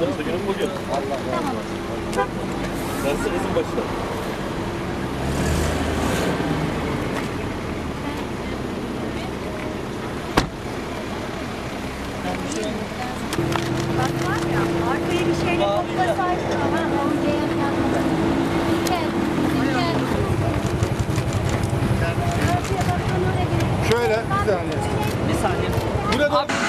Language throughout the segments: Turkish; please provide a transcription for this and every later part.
Nasıl günün bugün? Tamam. Dersi. Bak var ya arkaya bir şeyle toplasaydın ama oraya gerek. Şöyle bir saniye. Bir saniye. Burada Ee,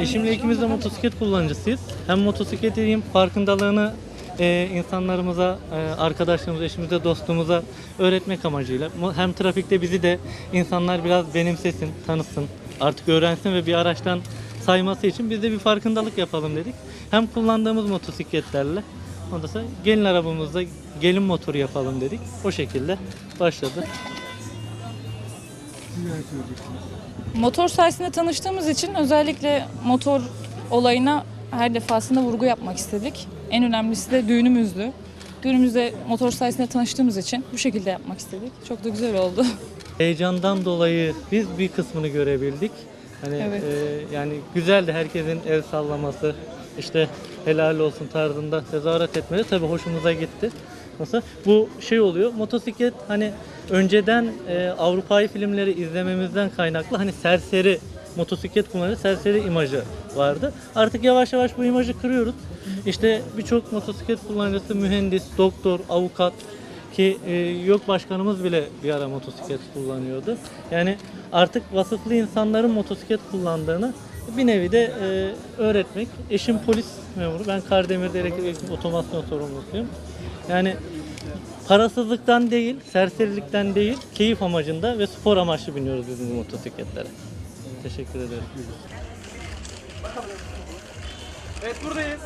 eşimle ikimiz de motosiklet kullanıcısıyız. Hem motosikletin farkındalığını e, insanlarımıza, e, arkadaşlarımıza, eşimize, dostumuza öğretmek amacıyla hem trafikte bizi de insanlar biraz benimsesin, tanısın, artık öğrensin ve bir araçtan sayması için biz de bir farkındalık yapalım dedik. Hem kullandığımız motosikletlerle ondan sonra gelin arabamızda gelin motoru yapalım dedik. O şekilde başladı. Motor sayesinde tanıştığımız için özellikle motor olayına her defasında vurgu yapmak istedik. En önemlisi de düğünümüzdü. Düğünümüzde motor sayesinde tanıştığımız için bu şekilde yapmak istedik. Çok da güzel oldu. Heyecandan dolayı biz bir kısmını görebildik. Hani Evet. e, yani güzeldi herkesin el sallaması, işte helal olsun tarzında tezahürat etmeleri tabii hoşumuza gitti. Nasıl? Bu şey oluyor. Motosiklet hani önceden e, Avrupa'yı filmleri izlememizden kaynaklı hani serseri motosiklet kullanıcı serseri imajı vardı. Artık yavaş yavaş bu imajı kırıyoruz. İşte birçok motosiklet kullanıcısı mühendis, doktor, avukat ki e, yok başkanımız bile bir ara motosiklet kullanıyordu. Yani artık vasıflı insanların motosiklet kullandığını bir nevi de e, öğretmek. Eşim polis memuru. Ben Kardemir'de elektrik otomasyon sorumlusuyum. Yani parasızlıktan değil, serserilikten değil, keyif amacında ve spor amaçlı biniyoruz biz bu motosikletlere. Teşekkür ederim. Evet buradayız.